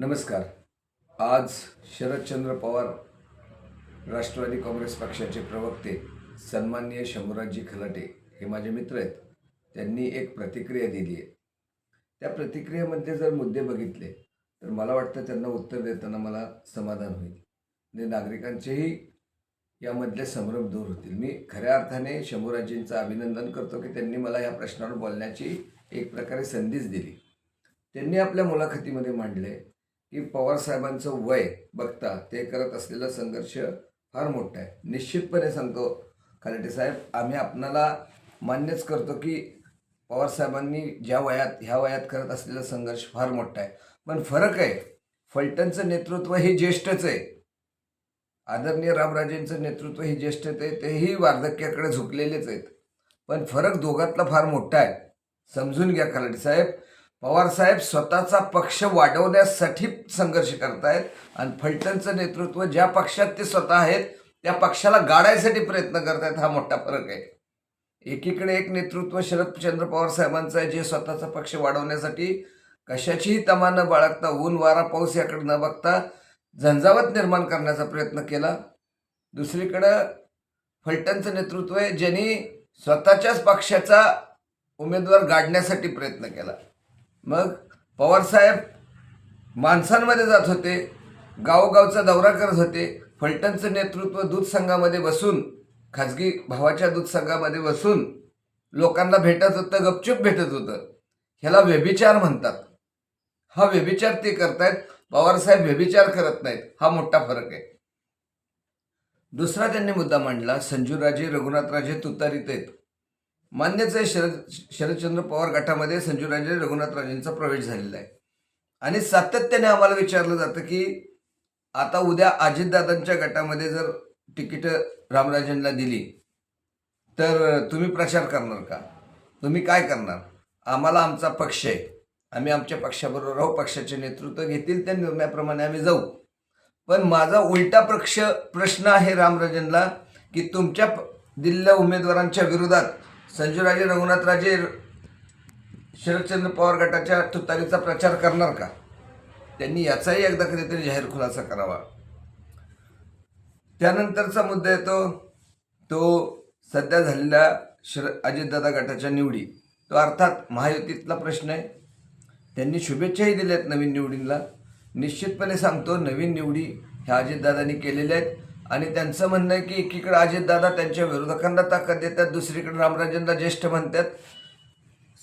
नमस्कार. आज शरदचंद्र पवार राष्ट्रवादी काँग्रेस पक्षाचे प्रवक्ते सन्माननीय शंभूराजी खलाटे हे माझे मित्र आहेत. त्यांनी एक प्रतिक्रिया दिली आहे. त्या प्रतिक्रियेमध्ये जर मुद्दे बघितले तर मला वाटतं त्यांना उत्तर देताना मला समाधान होईल. आणि नागरिकांचेही यामधले संभ्रम दूर होतील. मी खऱ्या अर्थाने शंभूराजींचं अभिनंदन करतो की त्यांनी मला या प्रश्नावर बोलण्याची एक प्रकारे संधीच दिली. त्यांनी आपल्या मुलाखतीमध्ये मांडले की पवारसाहेबांचं वय बघता ते करत असलेला संघर्ष फार मोठा आहे. निश्चितपणे सांगतो खालेटे साहेब आम्ही आपणाला मान्यच करतो की पवारसाहेबांनी ज्या वयात ह्या वयात करत असलेला संघर्ष फार मोठा आहे. पण फरक आहे फलटणचं नेतृत्व हे ज्येष्ठच आहे. आदरणीय रामराजेंचं नेतृत्व हे ज्येष्ठच आहे तेही वार्धक्याकडे झुकलेलेच आहेत. पण फरक दोघातला फार मोठा आहे. समजून घ्या खलाटे साहेब पवारसाहेब स्वतःचा पक्ष वाढवण्यासाठी संघर्ष करतायत आणि फलटणचं नेतृत्व ज्या पक्षात ते स्वतः आहेत त्या पक्षाला गाडायसाठी प्रयत्न करतायत हा मोठा फरक आहे. एकीकडे एक नेतृत्व शरदचंद्र पवार साहेबांचं आहे जे स्वतःचा पक्ष वाढवण्यासाठी कशाचीही तमा न बाळगता ऊन वारा पाऊस याकडे न बघता झंझावत निर्माण करण्याचा प्रयत्न केला. दुसरीकडं फलटणचं नेतृत्व आहे ज्यांनी स्वतःच्याच पक्षाचा उमेदवार गाडण्यासाठी प्रयत्न केला. मग पवारसाहेब माणसांमध्ये जात होते गावोगावचा दौरा करत होते फलटणचं नेतृत्व दूध संघामध्ये बसून खाजगी भावाच्या दूध संघामध्ये बसून लोकांना भेटत होतं गपचूप भेटत होतं. ह्याला व्यभिचार म्हणतात. हा व्यभिचार ते करतायत पवारसाहेब व्यभिचार करत नाहीत. हा मोठा फरक आहे. दुसरा त्यांनी मुद्दा मांडला संजूराजे रघुनाथराजे तुतारीत आहेत. मान्यचे आहे शरद शरदचंद्र पवार गटामध्ये संजूराजे रघुनाथराजेंचा प्रवेश झालेला आहे. आणि सातत्याने आम्हाला विचारलं जातं की आता उद्या अजितदादांच्या गटामध्ये जर तिकीटं रामराजेंना दिली तर तुम्ही प्रचार करणार का? तुम्ही काय करणार? आम्हाला आमचा पक्ष आहे. आम्ही आमच्या पक्षाबरोबर राहू पक्षाचे नेतृत्व घेतील त्या निर्णयाप्रमाणे आम्ही जाऊ. पण माझा उलटा पक्ष प्रश्न आहे रामराजेंना की तुमच्या दिलेल्या उमेदवारांच्या विरोधात संजूराजे रघुनाथराजे शरदचंद्र पवार गटाच्या तुतारीचा प्रचार करणार का? त्यांनी याचाही एकदा कधीतरी जाहीर खुलासा करावा. त्यानंतरचा मुद्दा येतो तो सध्या झालेल्या शर अजितदादा गटाच्या निवडी. तो अर्थात महायुतीतला प्रश्न आहे. त्यांनी शुभेच्छाही दिल्या आहेत नवीन निवडींना. निश्चितपणे सांगतो नवीन निवडी ह्या अजितदादांनी केलेल्या आहेत. आणि त्यांचं म्हणणं आहे की एकीकडे अजितदादा त्यांच्या विरोधकांना ताकद देतात दुसरीकडे रामराजेंना ज्येष्ठ म्हणतात.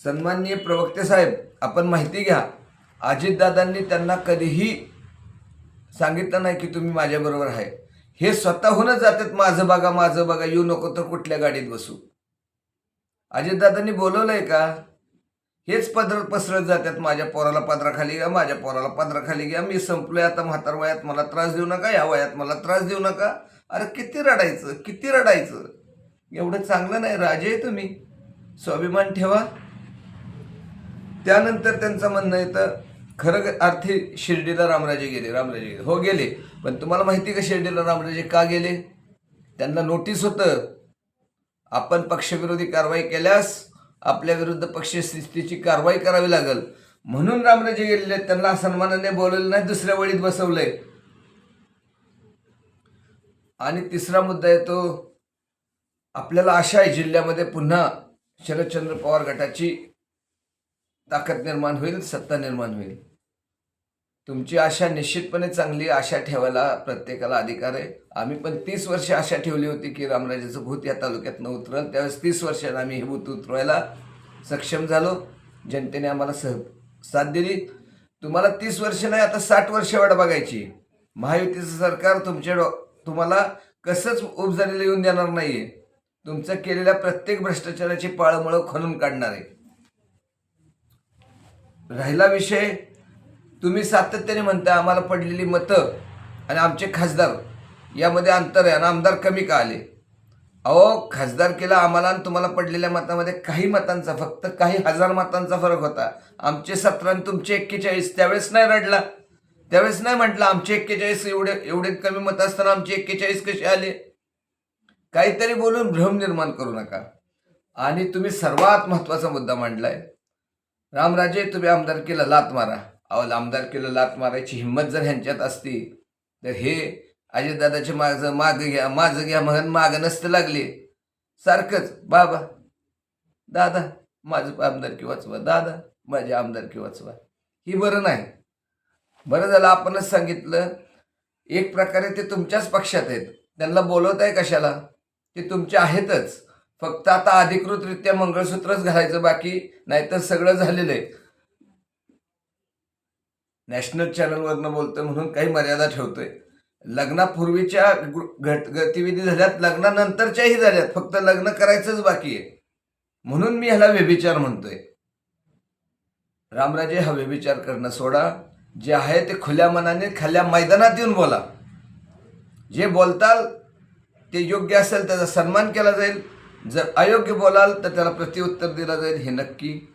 सन्माननीय प्रवक्ते साहेब आपण माहिती घ्या अजितदादांनी त्यांना कधीही सांगितलं नाही की तुम्ही माझ्याबरोबर आहे. हे स्वतःहूनच जातात माझं बघा माझं बघा येऊ नको तर कुठल्या गाडीत बसू. अजितदादांनी बोलवलंय का? हेच पदर पसरत जातात. माझ्या पोराला पदराखाली घ्या माझ्या पोराला पदराखाली घ्या. मी संपलोय आता म्हातार वयात. मला त्रास देऊ नका या वयात मला त्रास देऊ नका. अरे किती रडायचं किती रडायचं? एवढं चांगलं नाही राजे तुम्ही. स्वाभिमान ठेवा. त्यानंतर त्यांचं म्हणणं येतं खरं अर्थी शिर्डीला रामराजे गेले रामराजे गेले. हो गेले. पण तुम्हाला माहिती का शिर्डीला रामराजे का गेले? त्यांना नोटीस होतं आपण पक्षविरोधी कारवाई केल्यास आपल्या विरुद्ध पक्ष कारवाई करावी लागल. म्हणून रामराजे गेलेले त्यांना सन्मानाने बोलवलं नाही दुसऱ्या वळीत बसवलंय. आणि तिसरा मुद्दा येतो आपल्याला आशा आहे जिल्ह्यामध्ये पुन्हा शरदचंद्र पवार गटाची ताकद निर्माण होईल सत्ता निर्माण होईल. तुमची आशा निश्चितपणे चांगली आशा ठेवायला प्रत्येकाला अधिकार आहे. आम्ही पण तीस वर्ष आशा ठेवली होती की रामराजाचं भूत या तालुक्यातनं उतरल. त्यावेळेस तीस वर्षात आम्ही हे भूत उतरवायला सक्षम झालो. जनतेने आम्हाला सह साथ दिली. तुम्हाला तीस वर्ष नाही आता साठ वर्ष वाट बघायची. महायुतीचं सरकार तुमच्या डॉ तुम्हाला कसंच उपजारीला येऊन देणार नाही आहे तुमचं केलेल्या प्रत्येक भ्रष्टाचाराची पाळमळ खणून काढणार आहे. राहिला विषय तुम्ही सातत्याने म्हणता आम्हाला पडलेली मतं आणि आमचे खासदार यामध्ये अंतर आहे आणि आमदार कमी का आले? अहो खासदार केला आम्हाला आणि तुम्हाला पडलेल्या मतामध्ये काही मतांचा फक्त काही हजार मतांचा फरक होता. आमचे सतरा आणि तुमचे एक्केचाळीस त्यावेळेस नाही रडला. त्यावेळेस नाही म्हटलं आमचे एक्केचाळीस एवढे एवढे कमी मत असताना आमचे एक्केचाळीस कसे आले? काहीतरी बोलून भ्रम निर्माण करू नका. आणि तुम्ही सर्वात महत्त्वाचा मुद्दा मांडलाय. रामराजे तुम्ही आमदारकीला लात मारा. आमदारकीला लात मारायची हिंमत जर ह्यांच्यात असती तर हे अजितदादाचे माझं मागं घ्या माझं घ्या म्हणून मागं नसतं लागले. सारखंच बाबा दादा माझं आमदारकी वाचवा दादा माझी आमदारकी वाचवा. ही बरं नाही. बरं झालं आपणच सांगितलं एक प्रकारे ते तुमच्याच पक्षात आहेत. त्यांना बोलवत आहे कशाला? ते तुमचे आहेतच. फक्त आता अधिकृतरित्या मंगळसूत्रच घालायचं बाकी नाहीतर सगळं झालेलं आहे. नॅशनल चॅनलवरनं बोलतोय म्हणून काही मर्यादा ठेवतोय. लग्नापूर्वीच्या घट गतिविधी झाल्यात लग्नानंतरच्याही झाल्यात फक्त लग्न करायचंच बाकी आहे. म्हणून मी ह्याला व्यभिचार म्हणतोय. रामराजे हा व्यभिचार करणं सोडा. जे आहे ते खुल्या मनाने खाल्या मैदानात येऊन बोला. जे बोलताल ते योग्य असेल त्याचा सन्मान केला जाईल. जर अयोग्य बोलाल तर त्याला प्रत्युत्तर दिलं जाईल हे नक्की.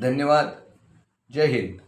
धन्यवाद. जय हिंद.